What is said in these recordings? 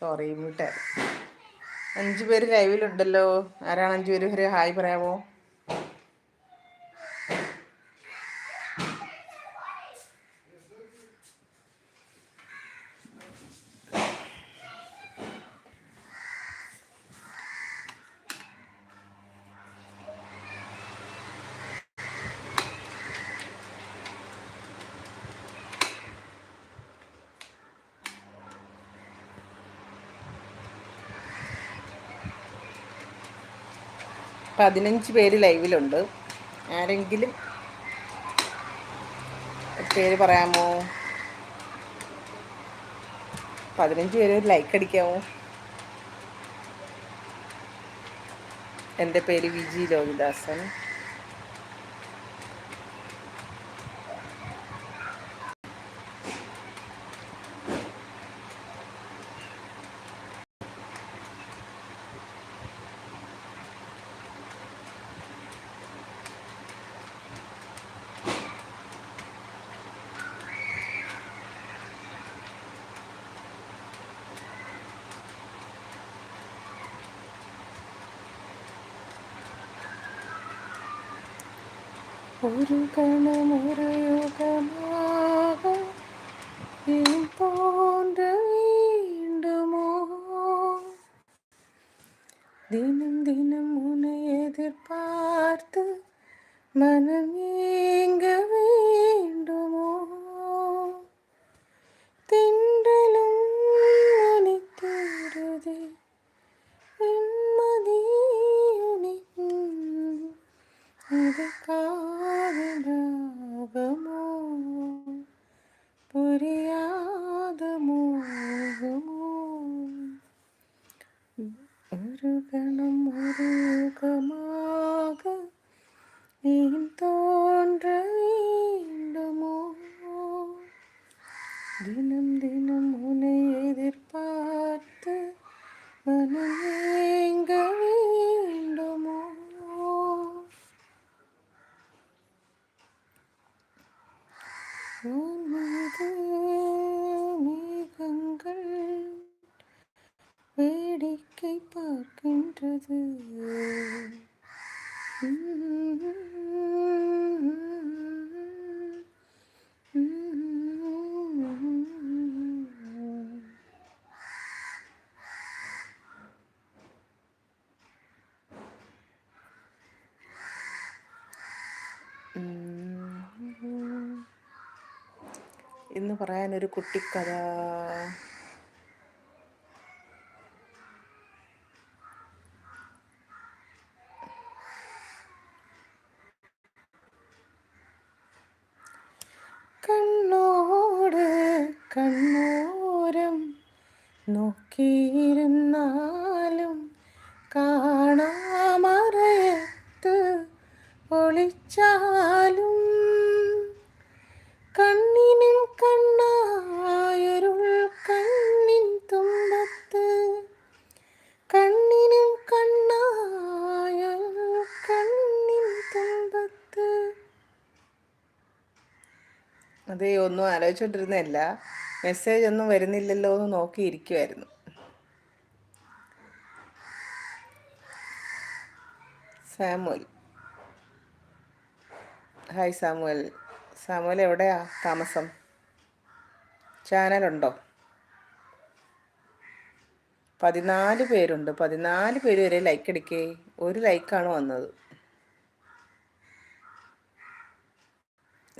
Sorry മ്യൂട്ടായി അഞ്ചു പേര് ലൈവിലുണ്ടല്ലോ ആരാണ് അഞ്ചു പേര് ഹായ് പറയാമോ? പതിനഞ്ച് പേര് ലൈവിലുണ്ട്. ആരെങ്കിലും പേര് പറയാമോ? പതിനഞ്ച് പേര് ലൈക്ക് അടിക്കാമോ? എന്റെ പേര് വിജി ലോഹിദാസൻ. ഒരു കണമൊരു യുഗമാക போன்ற வேண்டுமோ தினம் தினம் உன்னை எதிர்பார்த்து மன പറയാനൊരു കുട്ടിക്കഥ അതെ ഒന്നും ആലോചിച്ചോണ്ടിരുന്നല്ല മെസ്സേജ് ഒന്നും വരുന്നില്ലല്ലോ എന്ന് നോക്കിയിരിക്കുമായിരുന്നു സാമുൽ ഹായ് സാമുവൽ. സാമുവൽ എവിടെയാ? താമസം. ചാനലുണ്ടോ? പതിനാല് പേരുണ്ട്. പതിനാല് പേര് വരെ ലൈക്ക് അടിക്കേ ഒരു ലൈക്കാണ് വന്നത്.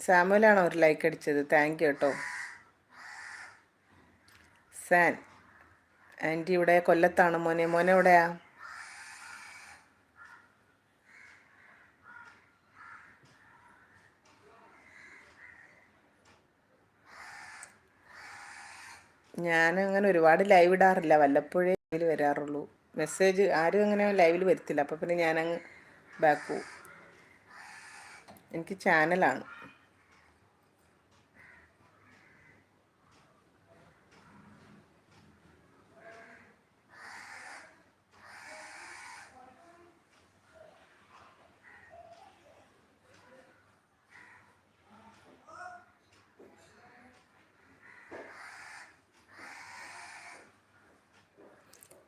സാമുവലാണോ ഒരു ലൈക്ക് അടിച്ചത്? താങ്ക് യു കേട്ടോ സാൻ ആന്റി ഇവിടെ കൊല്ലത്താണ് മോനെ. മോനെ എവിടെയാ? ഞാൻ അങ്ങനെ ഒരുപാട് ലൈവ് ഇടാറില്ല. വല്ലപ്പോഴേ ലൈവിൽ വരാറുള്ളൂ. മെസ്സേജ് ആരും അങ്ങനെ ലൈവിൽ വരുത്തില്ല. അപ്പോൾ പിന്നെ ഞാനങ്ങ് ബാക്ക് പോവും. എനിക്ക് ചാനലാണ്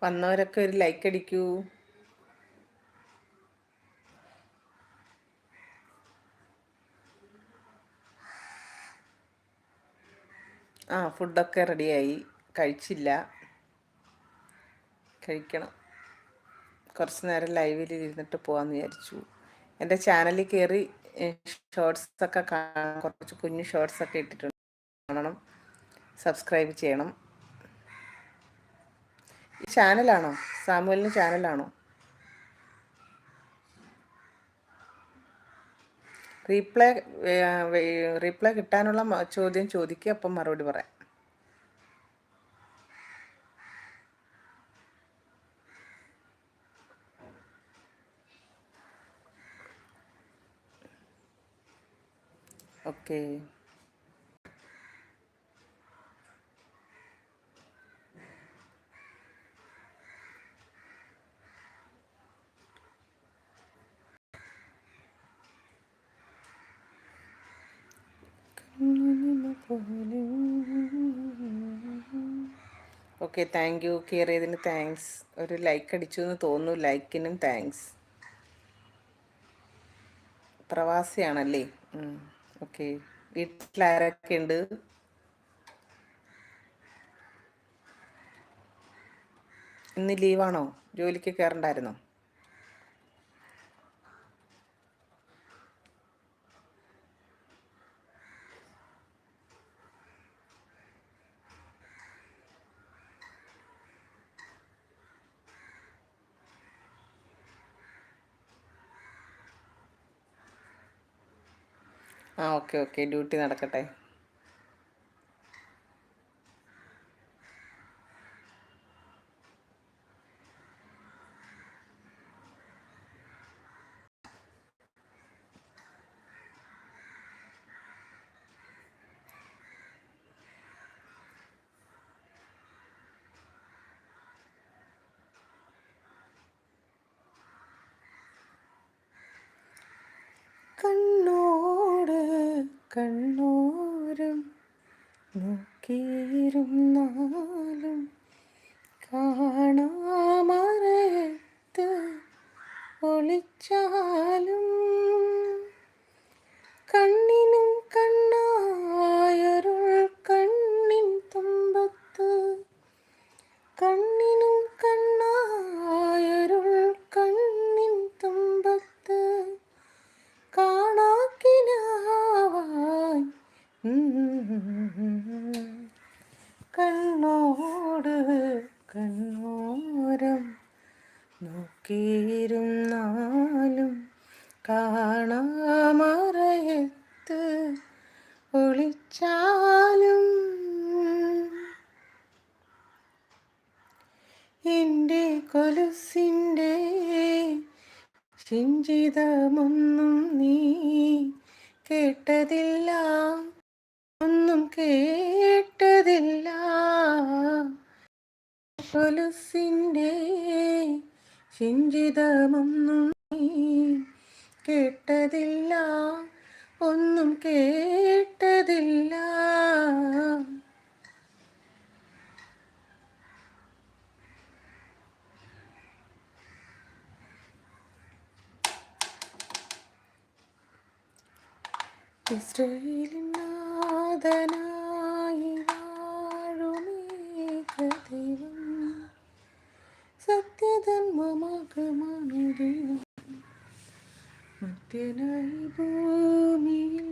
വന്നവരൊക്കെ ഒരു ലൈക്ക് അടിക്കൂ. ആ ഫുഡൊക്കെ റെഡിയായി കഴിച്ചില്ല. കഴിക്കണം. കുറച്ച് നേരം ലൈവിൽ ഇരുന്നിട്ട് പോകാമെന്ന് വിചാരിച്ചു. എന്റെ ചാനലിൽ കയറി ഷോർട്സൊക്കെ കുറച്ച് കുഞ്ഞു ഷോർട്സൊക്കെ ഇട്ടിട്ടുണ്ട്. കാണണം. സബ്സ്ക്രൈബ് ചെയ്യണം. ചാനലാണോ? സാമുവലിന് ചാനലാണോ? റീപ്ലൈ റീപ്ലൈ കിട്ടാനുള്ള ചോദ്യം ചോദിക്കുക അപ്പം മറുപടി പറയാം. Okay. Okay thank you care ചെയ്തതിന് താങ്ക്സ് ഒരു ലൈക്ക് അടിച്ചു എന്ന് തോന്നുന്നു. ലൈക്കിനും താങ്ക്സ് പ്രവാസിയാണല്ലേ? ഓക്കെ വീട്ടിലാരൊക്കെ ഉണ്ട്? ഇന്ന് ലീവാണോ ജോലിക്ക് കയറണ്ടായിരുന്നോ ആ ഓക്കെ ഓക്കെ. ഡ്യൂട്ടി നടക്കട്ടെ. നോക്കിയിരുന്നാലും കാണാമറത്ത് ഒളിച്ചാലും കണ്ണിനും കൊലുസിന്റെ ചിഞ്ചിതമൊന്നും നീ കേട്ടതില്ല. ഒന്നും കേട്ടതില്ല. കൊലുസിന്റെ ചിഞ്ചിതമൊന്നും നീ കേട്ടതില്ല. ഒന്നും കേട്ടതില്ല. ഇസ്രയേലിൻ നാഥനായി വാഴുമേക ദൈവം സത്യധർമ്മമാർഗമാണ് ദൈവം മധ്യനായി ഭൂമിയിൽ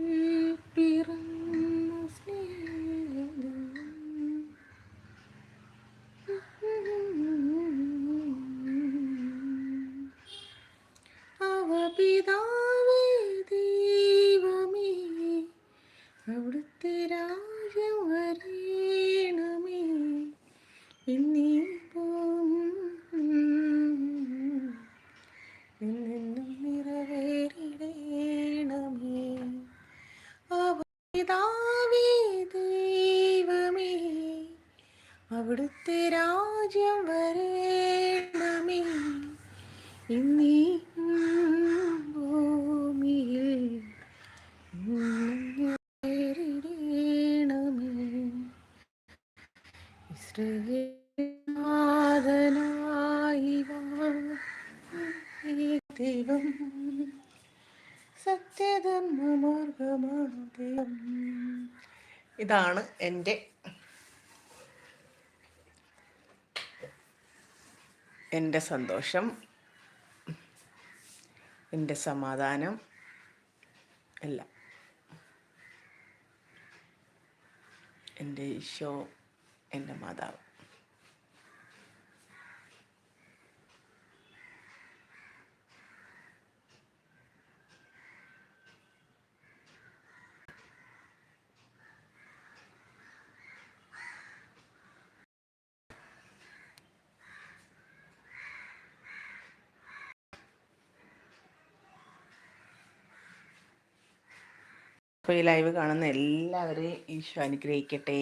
ഇതാണ് എന്റെ എന്റെ സന്തോഷം എന്റെ സമാധാനം എല്ലാം. എന്റെ ഈശോ മാതാവ്. ഈ ലൈവ് കാണുന്ന എല്ലാവരെയും ഈശോ അനുഗ്രഹിക്കട്ടെ.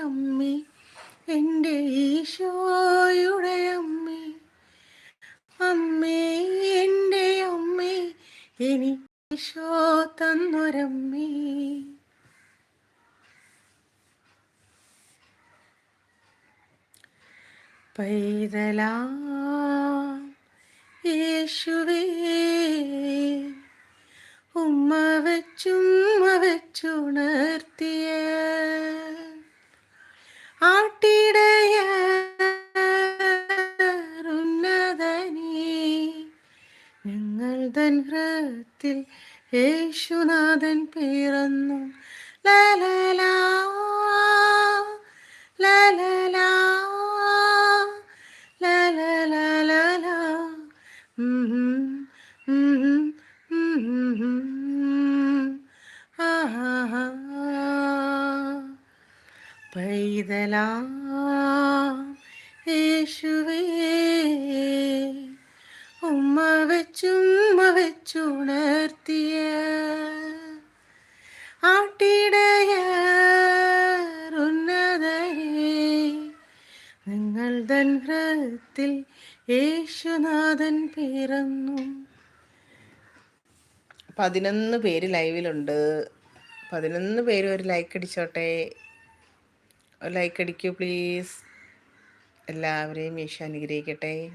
ഈശോയുടെ അമ്മേ അമ്മേ എന്റെ അമ്മേ എനിക്ക് ഈശോ തന്നൊരമ്മേ. പൈതലാ യേശുവേ ഹൃത്തിൽ യേശുനാഥൻ നിങ്ങൾ പിറന്നു. പതിനൊന്ന് പേര് ലൈവിലുണ്ട്. പതിനൊന്ന് പേര് ഒരു ലൈക്ക് അടിച്ചോട്ടെ. ഒരു ലൈക്ക് അടിക്കൂ പ്ലീസ്. എല്ലാവരെയും യേശു അനുഗ്രഹിക്കട്ടെ.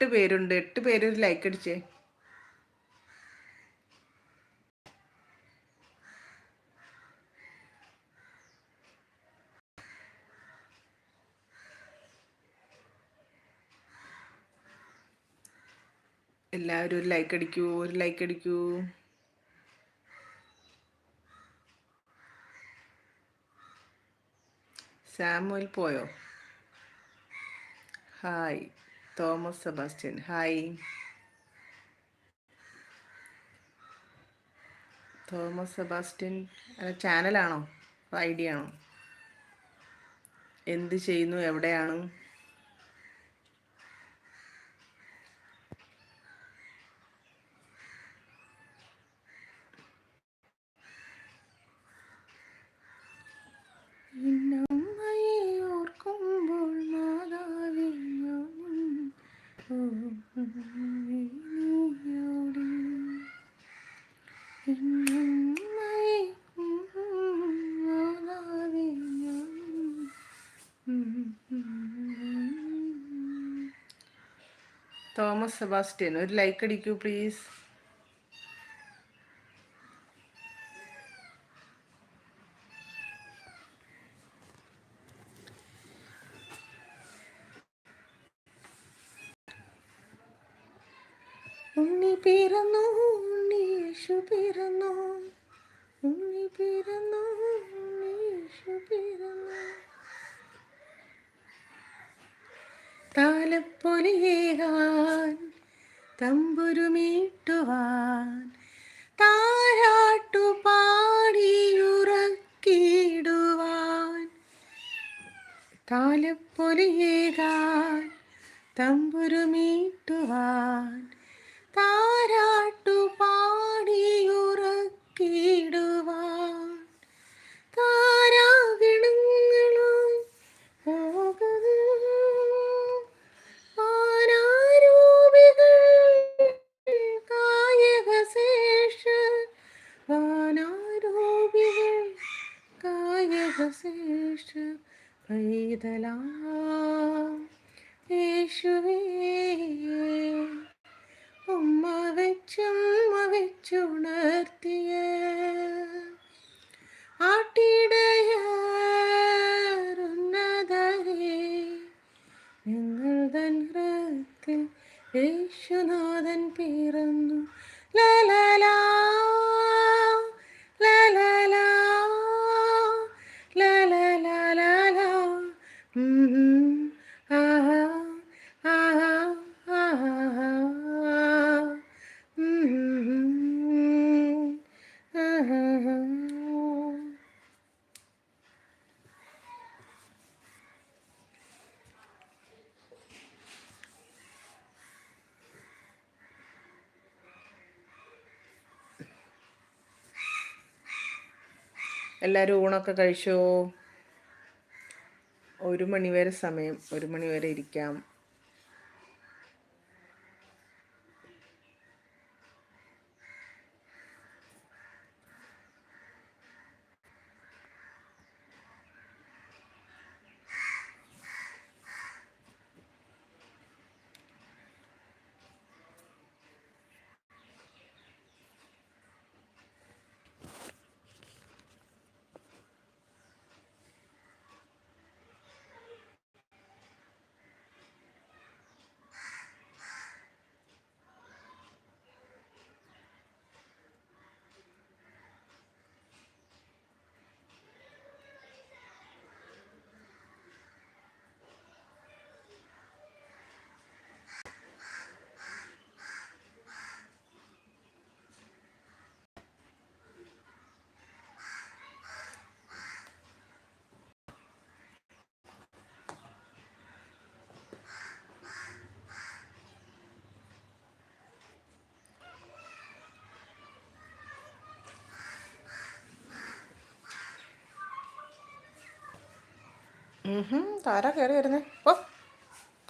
എട്ട് പേരുണ്ട്. എട്ട് പേര് ഒരു ലൈക്ക് അടിച്ചേ. എല്ലാവരും ഒരു ലൈക്ക് അടിക്കൂ ഒരു ലൈക്ക് അടിക്കൂ. സാമുവൽ പോയോ? Hi Thomas Sebastian hi Thomas Sebastian ചാനലാണോ idea ആണോ? എന്ത് ചെയ്യുന്നു? എവിടെയാണ് ഓർക്കുമ്പോൾ മാതാവേ തോമസ് സെബാസ്റ്റ്യൻ ഒരു ലൈക്ക് അടിക്കൂ പ്ലീസ് ഉണ്ണി പിറന്നു ഉണ്ണി യേശു പിറന്നു ഉണ്ണി പിറന്നു ഉണ്ണി യേശു പിറന്നു താലപ്പൊലിയേകാൻ തമ്പുരുമീട്ടുവാൻ താരാട്ടു പാടിയുറക്കിടുവാൻ താലപ്പൊലിയേകാൻ തമ്പുരുമീട്ടുവാൻ. താരാട്ടു പാടിയുറക്കിടുവാൻ കായകശേഷ പൈതലാശുവേ ഉമ്മ വെച്ചുമ്മ വെച്ചുണർത്തിയ. എല്ലാവരും ഊണൊക്കെ കഴിച്ചോ? ഒരു മണിവരെ സമയം ഒരു മണിവരെ ഇരിക്കാം. താരാ കയറി വരുന്നേ. ഓ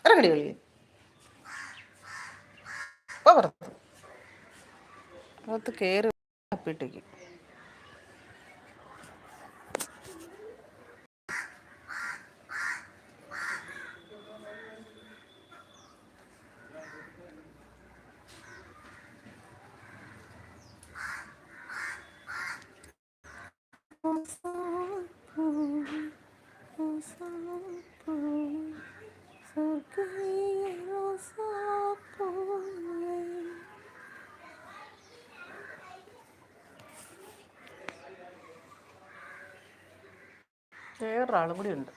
ഇറങ്ങടി കളി ഓ പുറത്ത്. അകത്ത് കയറി അപ്പിട്ടേക്ക് വേറൊരാളും കൂടി ഉണ്ട്.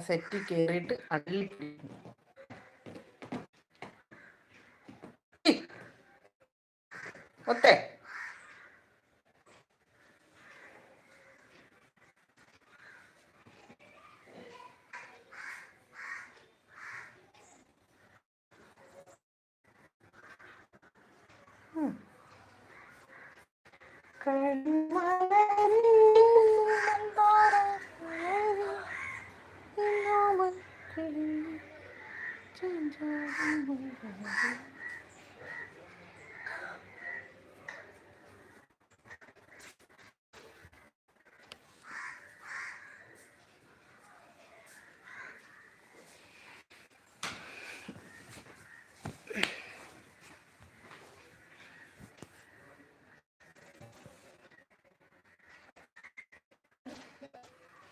ആ സെറ്റ് കയറിയിട്ട് അള്ളി ഒത്തേ.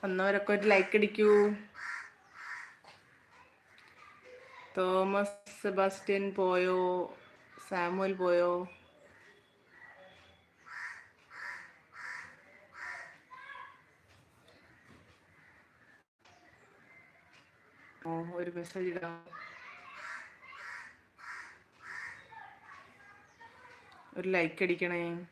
വന്നവരൊക്കെ ഒരു ലൈക്ക് അടിക്കൂ. തോമസ് സെബാസ്റ്റ്യൻ പോയോ? സാമുവൽ പോയോ? ഒരു മെസ്സേജ് ഇടാം. ഒരു ലൈക്ക് അടിക്കണേ.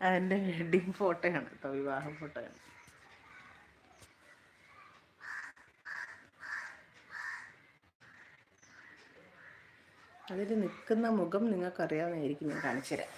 അതിന്റെ വെഡിങ് ഫോട്ടോയാണ് കേട്ടോ വിവാഹ ഫോട്ടോയാണ് അതിൽ നിൽക്കുന്ന മുഖം നിങ്ങൾക്കറിയാവുന്നതായിരിക്കും ഞാൻ കാണിച്ചു തരാം